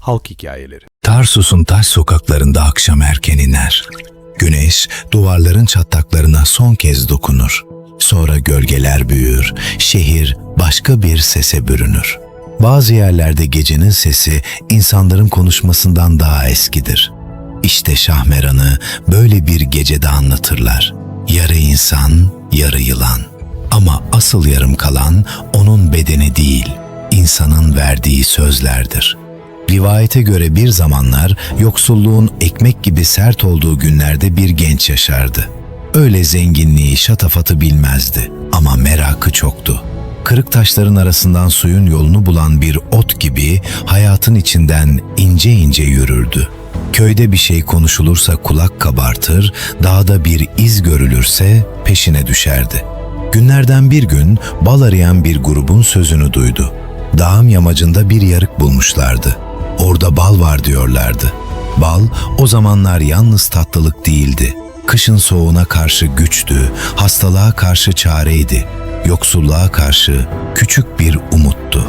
Halk Hikayeleri Tarsus'un taş sokaklarında akşam erken iner. Güneş duvarların çatlaklarına son kez dokunur. Sonra gölgeler büyür, şehir başka bir sese bürünür. Bazı yerlerde gecenin sesi insanların konuşmasından daha eskidir. İşte Şahmeran'ı böyle bir gecede anlatırlar. Yarı insan, yarı yılan. Ama asıl yarım kalan onun bedeni değil, insanın verdiği sözlerdir. Rivayete göre bir zamanlar yoksulluğun ekmek gibi sert olduğu günlerde bir genç yaşardı. Öyle zenginliği, şatafatı bilmezdi ama merakı çoktu. Kırık taşların arasından suyun yolunu bulan bir ot gibi hayatın içinden ince ince yürürdü. Köyde bir şey konuşulursa kulak kabartır, dağda bir iz görülürse peşine düşerdi. Günlerden bir gün bal arayan bir grubun sözünü duydu. Dağım yamacında bir yarık bulmuşlardı. Orada bal var diyorlardı. Bal o zamanlar yalnız tatlılık değildi. Kışın soğuğuna karşı güçtü, hastalığa karşı çareydi, yoksulluğa karşı küçük bir umuttu.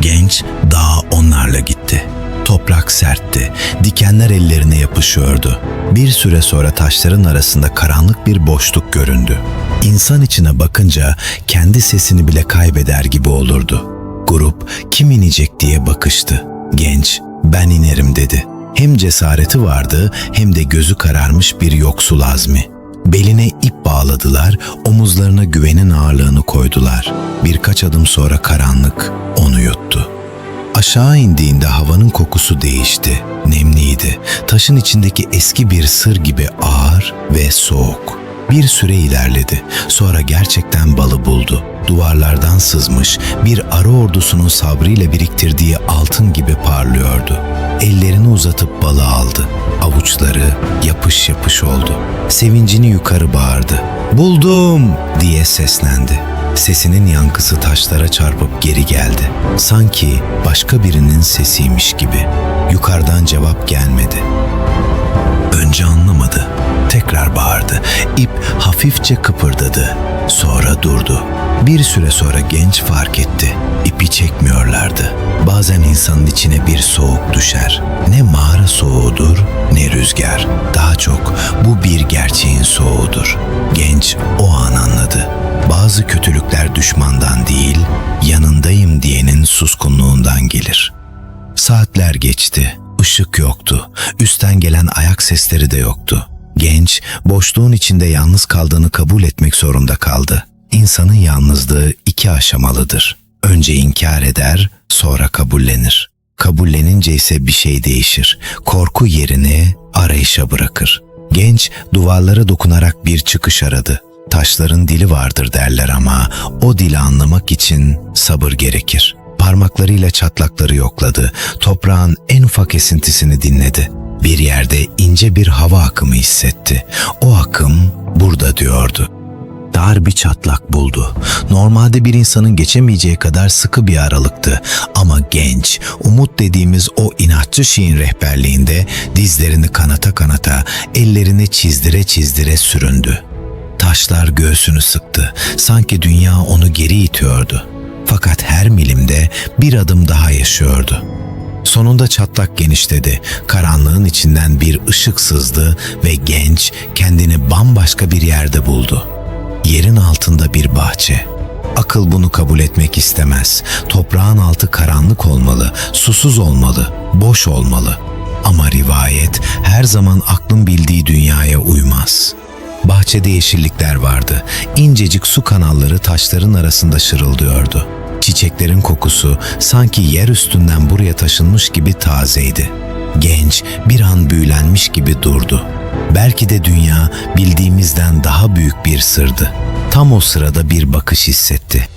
Genç dağa onlarla gitti. Toprak sertti, dikenler ellerine yapışıyordu. Bir süre sonra taşların arasında karanlık bir boşluk göründü. İnsan içine bakınca kendi sesini bile kaybeder gibi olurdu. Grup kim inecek diye bakıştı. Genç ben inerim dedi. Hem cesareti vardı hem de gözü kararmış bir yoksul azmi. Beline ip bağladılar, omuzlarına güvenin ağırlığını koydular. Birkaç adım sonra karanlık onu yuttu. Aşağı indiğinde havanın kokusu değişti. Nemliydi. Taşın içindeki eski bir sır gibi ağır ve soğuk. Bir süre ilerledi. Sonra gerçekten balı buldu. Duvarlardan sızmış bir arı ordusunun sabrıyla biriktirdiği altın gibi parlıyordu. Ellerini uzatıp balı aldı. Avuçları yapış yapış oldu. Sevincini yukarı bağırdı. Buldum diye seslendi. Sesinin yankısı taşlara çarpıp geri geldi. Sanki başka birinin sesiymiş gibi. Yukarıdan cevap gelmedi. Önce anlamadı. Tekrar bağırdı. İp hafifçe kıpırdadı. Sonra durdu. Bir süre sonra genç fark etti. İpi çekmiyorlardı. Bazen insanın içine bir soğuk düşer. Ne mağara soğuğudur ne rüzgar. Daha çok bu bir gerçeğin soğuğudur. Genç o an anladı. Bazı kötülükler düşmandan değil, yanındayım diyenin suskunluğundan gelir. Saatler geçti. Işık yoktu. Üstten gelen ayak sesleri de yoktu. Genç, boşluğun içinde yalnız kaldığını kabul etmek zorunda kaldı. İnsanın yalnızlığı iki aşamalıdır. Önce inkar eder, sonra kabullenir. Kabullenince ise bir şey değişir. Korku yerini arayışa bırakır. Genç duvarlara dokunarak bir çıkış aradı. Taşların dili vardır derler ama o dili anlamak için sabır gerekir. Parmaklarıyla çatlakları yokladı. Toprağın en ufak esintisini dinledi. Bir yerde ince bir hava akımı hissetti. O akım burada diyordu. Dar bir çatlak buldu. Normalde bir insanın geçemeyeceği kadar sıkı bir aralıktı. Ama genç, umut dediğimiz o inatçı şeyin rehberliğinde dizlerini kanata kanata, ellerini çizdire çizdire süründü. Taşlar göğsünü sıktı. Sanki dünya onu geri itiyordu. Fakat her milimde bir adım daha yaşıyordu. Sonunda çatlak genişledi. Karanlığın içinden bir ışık sızdı ve genç kendini bambaşka bir yerde buldu. Yerin altında bir bahçe. Akıl bunu kabul etmek istemez. Toprağın altı karanlık olmalı, susuz olmalı, boş olmalı. Ama rivayet her zaman aklın bildiği dünyaya uymaz.'' Bahçede yeşillikler vardı. İncecik su kanalları taşların arasında şırıldıyordu. Çiçeklerin kokusu sanki yer üstünden buraya taşınmış gibi tazeydi. Genç bir an büyülenmiş gibi durdu. Belki de dünya bildiğimizden daha büyük bir sırdı. Tam o sırada bir bakış hissetti.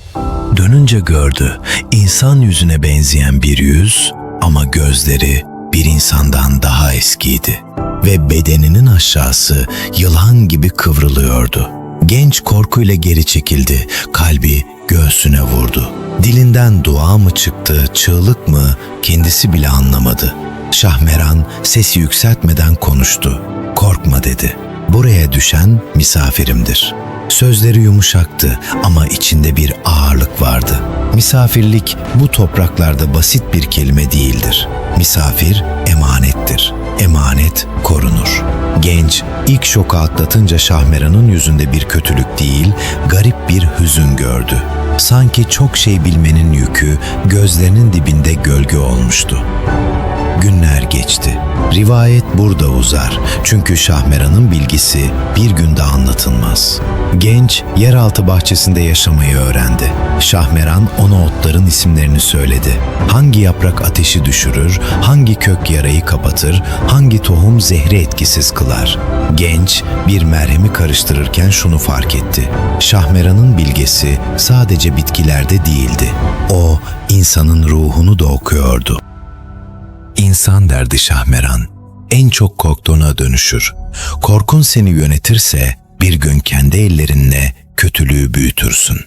Dönünce gördü. İnsan yüzüne benzeyen bir yüz ama gözleri bir insandan daha eskiydi ve bedeninin aşağısı yılan gibi kıvrılıyordu. Genç korkuyla geri çekildi, kalbi göğsüne vurdu. Dilinden dua mı çıktı, çığlık mı kendisi bile anlamadı. Şahmeran sesi yükseltmeden konuştu. Korkma dedi. Buraya düşen misafirimdir. Sözleri yumuşaktı ama içinde bir ağırlık vardı. Misafirlik bu topraklarda basit bir kelime değildir. Misafir emanettir. Emanet korunur. Genç ilk şoku atlatınca Şahmeran'ın yüzünde bir kötülük değil, garip bir hüzün gördü. Sanki çok şey bilmenin yükü gözlerinin dibinde gölge olmuştu. Günler geçti. Rivayet burada uzar. Çünkü Şahmeran'ın bilgisi bir günde anlatılmaz. Genç yeraltı bahçesinde yaşamayı öğrendi. Şahmeran ona otların isimlerini söyledi. Hangi yaprak ateşi düşürür, hangi kök yarayı kapatır, hangi tohum zehri etkisiz kılar. Genç bir merhemi karıştırırken şunu fark etti. Şahmeran'ın bilgesi sadece bitkilerde değildi. O insanın ruhunu da okuyordu. İnsan derdi Şahmeran, en çok korktuğuna dönüşür. Korkun seni yönetirse bir gün kendi ellerinle kötülüğü büyütürsün.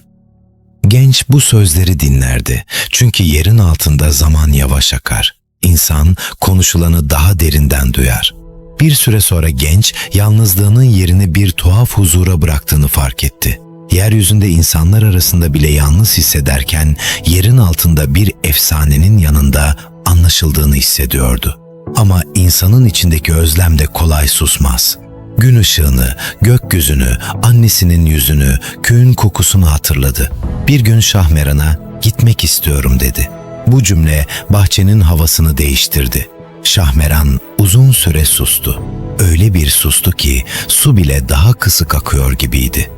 Genç bu sözleri dinlerdi. Çünkü yerin altında zaman yavaş akar. İnsan konuşulanı daha derinden duyar. Bir süre sonra genç yalnızlığının yerini bir tuhaf huzura bıraktığını fark etti. Yeryüzünde insanlar arasında bile yalnız hissederken yerin altında bir efsanenin yanında anlaşıldığını hissediyordu. Ama insanın içindeki özlem de kolay susmaz. Gün ışığını, gökyüzünü, annesinin yüzünü, köyün kokusunu hatırladı. Bir gün Şahmeran'a gitmek istiyorum dedi. Bu cümle bahçenin havasını değiştirdi. Şahmeran uzun süre sustu. Öyle bir sustu ki su bile daha kısık akıyor gibiydi.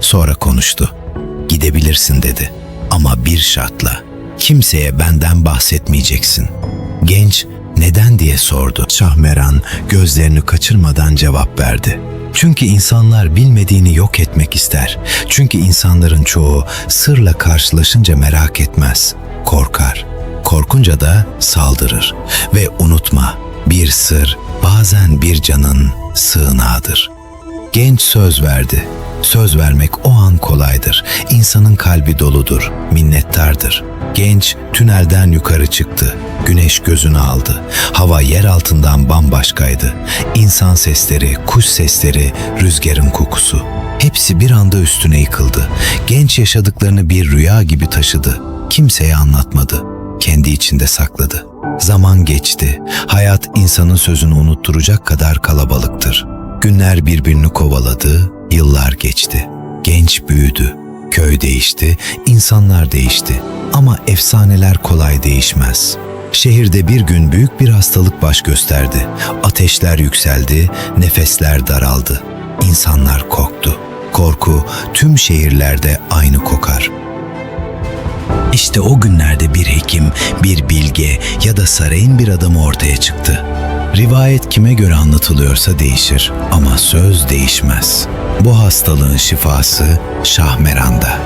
Sonra konuştu. Gidebilirsin dedi. Ama bir şartla. Kimseye benden bahsetmeyeceksin. Genç neden diye sordu. Şahmeran gözlerini kaçırmadan cevap verdi. Çünkü insanlar bilmediğini yok etmek ister. Çünkü insanların çoğu sırla karşılaşınca merak etmez, korkar. Korkunca da saldırır. Ve unutma, bir sır bazen bir canın sığınağıdır. Genç söz verdi. Söz vermek o an kolaydır. İnsanın kalbi doludur, minnettardır. Genç tünelden yukarı çıktı. Güneş gözünü aldı. Hava yer altından bambaşkaydı. İnsan sesleri, kuş sesleri, rüzgarın kokusu. Hepsi bir anda üstüne yıkıldı. Genç yaşadıklarını bir rüya gibi taşıdı. Kimseye anlatmadı. Kendi içinde sakladı. Zaman geçti. Hayat insanın sözünü unutturacak kadar kalabalıktır. Günler birbirini kovaladı, yıllar geçti. Genç büyüdü. Köy değişti, insanlar değişti. Ama efsaneler kolay değişmez. Şehirde bir gün büyük bir hastalık baş gösterdi. Ateşler yükseldi, nefesler daraldı. İnsanlar korktu. Korku tüm şehirlerde aynı kokar. İşte o günlerde bir hekim, bir bilge ya da sarayın bir adamı ortaya çıktı. Rivayet kime göre anlatılıyorsa değişir ama söz değişmez. Bu hastalığın şifası Şahmeran'da.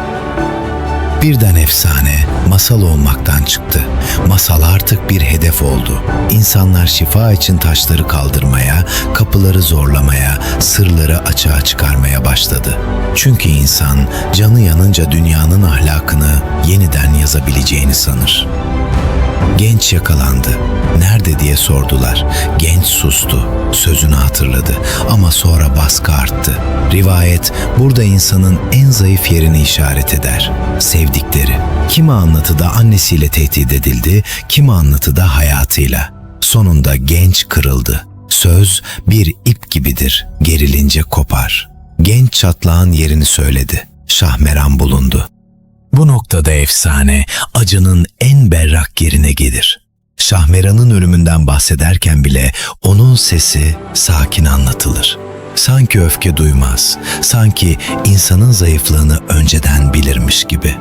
Birden efsane masal olmaktan çıktı. Masal artık bir hedef oldu. İnsanlar şifa için taşları kaldırmaya, kapıları zorlamaya, sırları açığa çıkarmaya başladı. Çünkü insan canı yanınca dünyanın ahlakını yeniden yazabileceğini sanır. Genç yakalandı. Nerede diye sordular. Genç sustu. Sözünü hatırladı ama sonra baskı arttı. Rivayet burada insanın en zayıf yerini işaret eder. Sevdikleri. Kimi anlatıda annesiyle tehdit edildi, kimi anlatıda hayatıyla. Sonunda genç kırıldı. Söz bir ip gibidir, gerilince kopar. Genç çatlağın yerini söyledi. Şahmeran bulundu. Bu noktada efsane acının en berrak yerine gelir. Şahmeran'ın ölümünden bahsederken bile onun sesi sakin anlatılır. Sanki öfke duymaz, sanki insanın zayıflığını önceden bilirmiş gibi.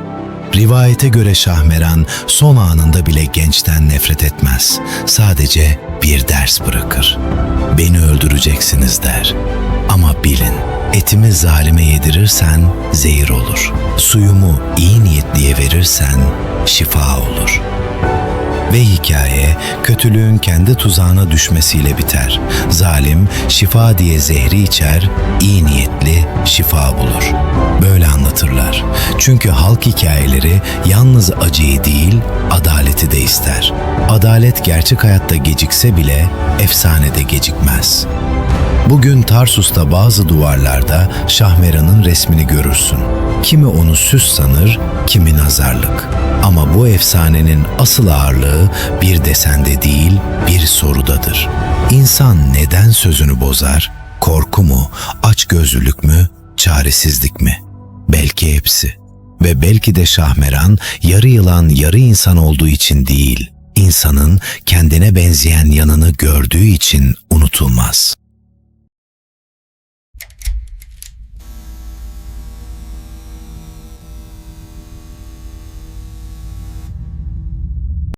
Rivayete göre Şahmeran son anında bile gençten nefret etmez. Sadece bir ders bırakır. Beni öldüreceksiniz der. Ama bilin, etimi zalime yedirirsen zehir olur. Suyumu iyi niyetliye verirsen şifa olur. Ve hikaye kötülüğün kendi tuzağına düşmesiyle biter. Zalim şifa diye zehri içer, iyi niyetli şifa bulur. Böyle anlatırlar. Çünkü halk hikayeleri yalnız acıyı değil, adaleti de ister. Adalet gerçek hayatta gecikse bile efsanede gecikmez. Bugün Tarsus'ta bazı duvarlarda Şahmeran'ın resmini görürsün. Kimi onu süs sanır, kimi nazarlık. Ama bu efsanenin asıl ağırlığı bir desende değil, bir sorudadır. İnsan neden sözünü bozar? Korku mu, açgözlülük mü, çaresizlik mi? Belki hepsi. Ve belki de Şahmeran yarı yılan yarı insan olduğu için değil, insanın kendine benzeyen yanını gördüğü için unutulmaz.